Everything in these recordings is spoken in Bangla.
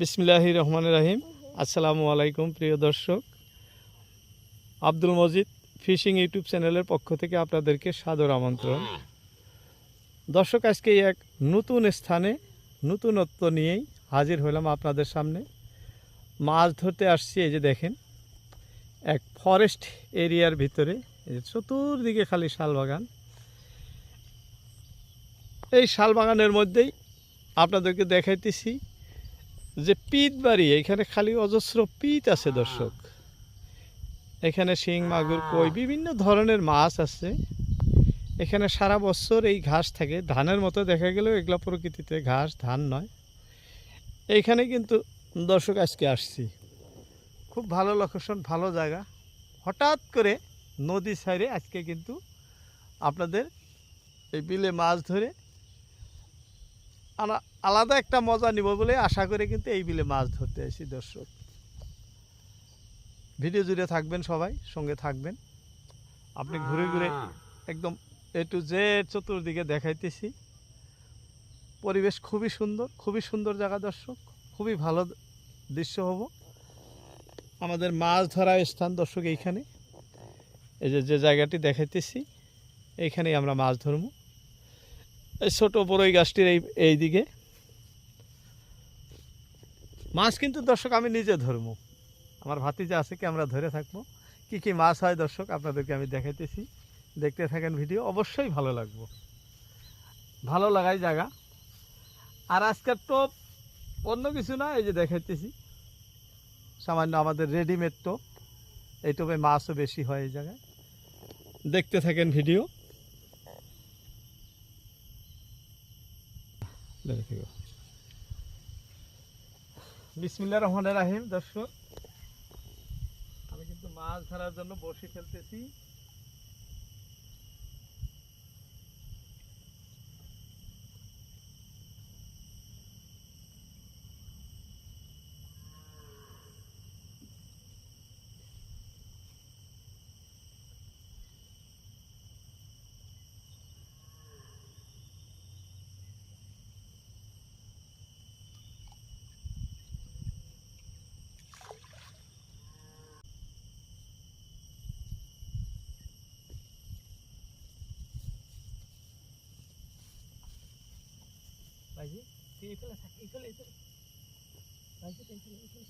বিসমিল্লাহ রহমান রাহিম আসসালামু আলাইকুম, প্রিয় দর্শক। আব্দুল মজিদ ফিশিং ইউটিউব চ্যানেলের পক্ষ থেকে আপনাদেরকে সাদর আমন্ত্রণ। দর্শক, আজকে এক নতুন স্থানে নতুনত্ব নিয়েই হাজির হলাম আপনাদের সামনে। মাছ ধরতে আসছি, এই যে দেখেন, এক ফরেস্ট এরিয়ার ভিতরে চতুর্দিকে খালি শালবাগান এই শালবাগানের মধ্যেই আপনাদেরকে দেখাইতেছি যে পিত বাড়ি এখানে খালি অজস্র পিত আছে দর্শক। এখানে শিং মাগুর কই বিভিন্ন ধরনের মাছ আছে। এখানে সারা বছর এই ঘাস থাকে। ধানের মতো দেখা গেলেও এগুলো প্রকৃতিতে ঘাস ধান নয়। এইখানে কিন্তু দর্শক আজকে আসছি। খুব ভালো লোকেশন ভালো জায়গা। হঠাৎ করে নদী সাইডে আজকে কিন্তু আপনাদের এই বিলে মাছ ধরে আলাদা একটা মজা নিব বলে আশা করে কিন্তু এই বিলে মাছ ধরতে আসি দর্শক। ভিডিও জুড়ে থাকবেন সবাই সঙ্গে থাকবেন। আপনি ঘুরে ঘুরে একদম এ টু জেড চতুর্দিকে দেখাইতেছি। পরিবেশ খুবই সুন্দর খুবই সুন্দর জায়গা দর্শক খুবই ভালো দৃশ্য হব। আমাদের মাছ ধরা স্থান দর্শক এইখানে। এই যে যে জায়গাটি দেখাইতেছি এইখানেই আমরা মাছ ধরবো। ছোট বড়ই গাছটির এই এই দিকে। মাছ কিন্তু দর্শক আমি নিজে ধরবো। আমার ভাতিজা আছে কি আমরা ধরে থাকব। কি কি মাছ হয় দর্শক আপনাদেরকে আমি দেখাইতেছি। দেখতে থাকেন ভিডিও, অবশ্যই ভালো লাগবো। ভালো লাগাই জায়গা। আর আজকের টোপ অন্য কিছু না, এই যে দেখাইতেছি। সামান্য আমাদের রেডিমেড টোপ। এই টোপে মাছও বেশি হয় এই জায়গায়। দেখতে থাকেন ভিডিও। দেখে থেকো। বিসমিল্লা রহমান রাহিম দর্শক। আমি কিন্তু মাছ ধরার জন্য বসে ফেলতেছি। ভাইজি এই ফেলে থাক, এই ফেলে এই ফেলে। ফেলে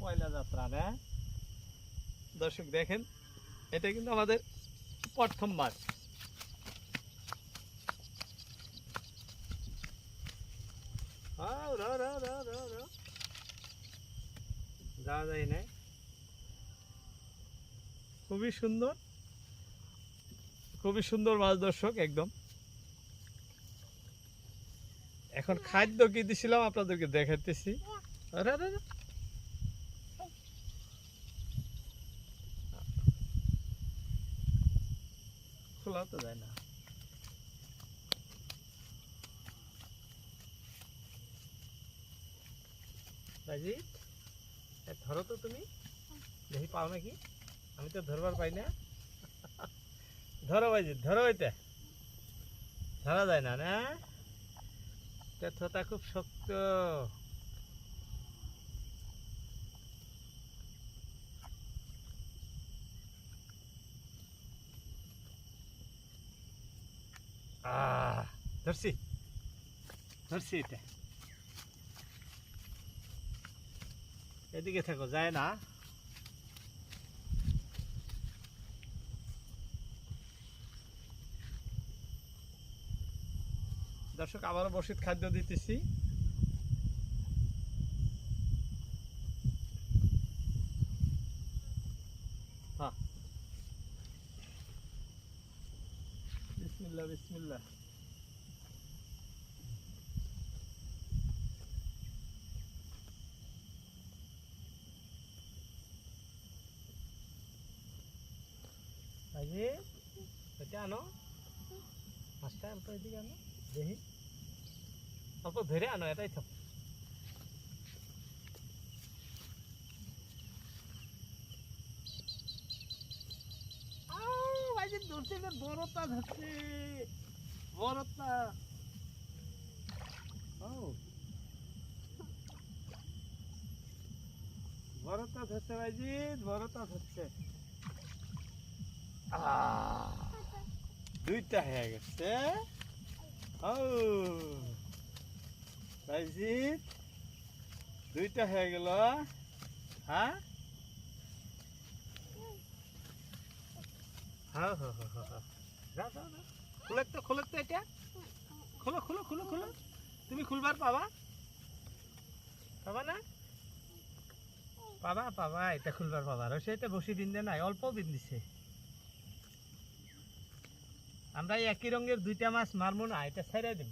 পয়লা যাত্রা, না? দর্শক, দেখেন, এটা কিন্তু আমাদের প্রথম মাছ খুবই সুন্দর। খুবই সুন্দর মাছ দর্শক, একদম। এখন খাদ্য কি দিছিলাম আপনাদেরকে দেখাতেছি। খোলা তো যায় না। রাজি ধরো তো তুমি। দেখি পাও নাকি? আমি তো ধরবার পাই না। ধরো বাজি ধরো এটা ধরা যায় না না? তেথটা খুব শক্ত। ধরছি। ধরছি এটা। এদিকে থাকো যায় না। দর্শক আবারও বসিত খাদ্য দিতেছি। হ্যাঁ। বিসমিল্লাহ বিসমিল্লাহ। আইয়ে এটা আনো। মাছটা অল্প এদিকে আনো, দেখি। অল্প ধরে আনো, এটাই থাক। ধরছে বড়টা ধরছে। বড়টা ও বড়টা ধরছে ভাইজি বড়টা ধরছে। দুইটা হয়ে গেছে। দুইটা হয়ে গেল। হ্যাঁ? খুলো খুলো খুলো খুলো তুমি খুলবার পাবা? পাবা না? পাবা পাবা। এটা খুলবার পাবা। আর সেটা বসি দিন দে নাই অল্প দিন দিছে। আমরা একই রঙের দুইটা মাছ মারবো না, এটা ছেড়ে দিন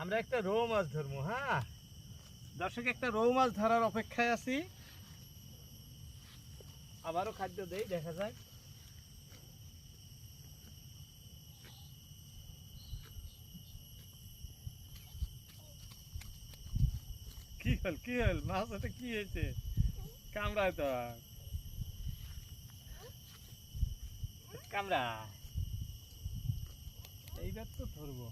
আমরা একটা রৌ মাছ ধরবো হ্যাঁ? দর্শক, একটা রৌ মাছ ধরার অপেক্ষায় আছি। আবারও খাদ্য দেই, দেখা যায় কি হল কি হল? মাছ এটা কি হয়েছে? কামড়ায় তো কামড়া। এইবার তো ধরবো।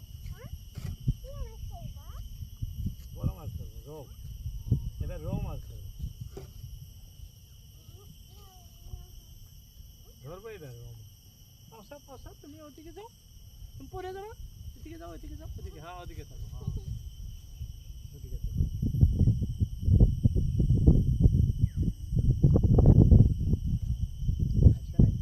বড় মাছ ধরবো রৌ এটা রৌ মাছ ধরবো। ধরবো এবার রৌ মাছ তুমি ওদিকে যাও। তুমি পরে যাও, এদিকে যাও এদিকে যাও ওদিকে হ্যাঁ ওদিকে থাকো হ্যাঁ ওদিকে থাকো আচ্ছা নাই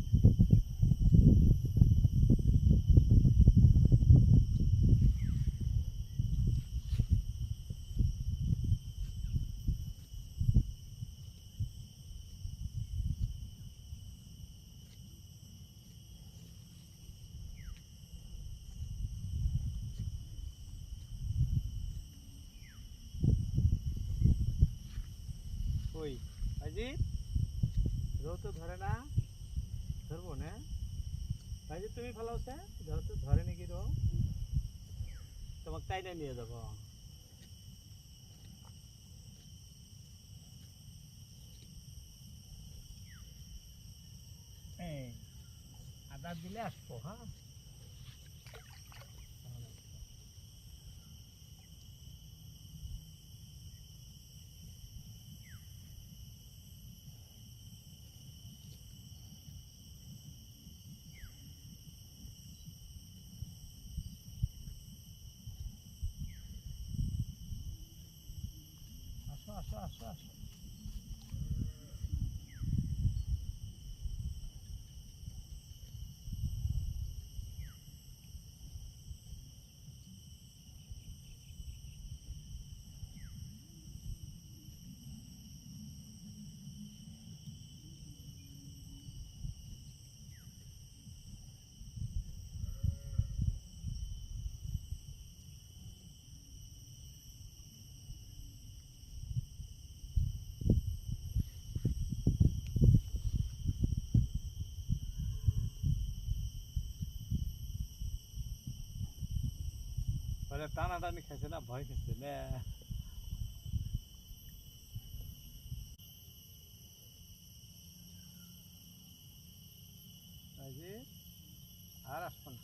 ওই অজিত রৌ ধরে না, ধরবো না? অজিত তুমি ভালো আছে? ধর ধরে নাকি রৌ তোমাকে তাই না নিয়ে যাব। আদার দিলে আসব হ্যাঁ? আসবে আসো আসো খেয়েছে না ভয় খাইছে না। আর আসব না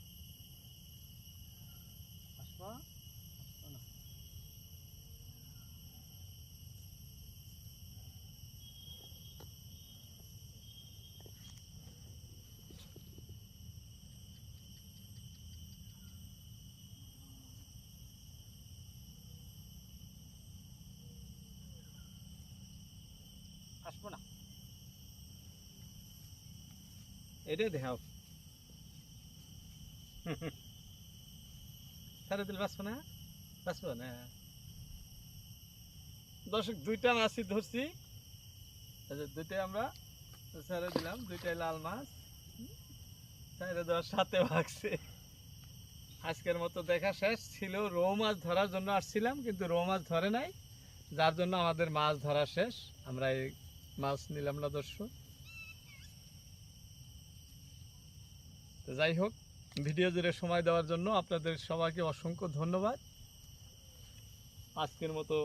আসব না এটাই দেখাও সাড়ে দিল বাঁচবো না? বাঁচবো না। দর্শক, দুইটা মাছই ধরছি। দুইটাই আমরা ছেড়ে দিলাম। দুইটাই লাল মাছ। ছেড়ে দেওয়ার সাথে ভাগছে। আজকের মতো দেখা শেষ। ছিল রৌ মাছ ধরার জন্য আসছিলাম, কিন্তু রৌ মাছ ধরে নাই। যার জন্য আমাদের মাছ ধরা শেষ। আমরা এই মাছ নিলাম না দর্শক। যাই হোক, ভিডিও জুড়ে সময় দেওয়ার জন্য আপনাদের সবাইকে অসংখ্য ধন্যবাদ। আজকের মতো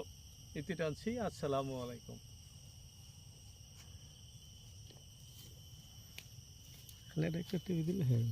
ইতি টানছি, আসসালামু আলাইকুম। একটু টিভি দিলে হ্যাঁ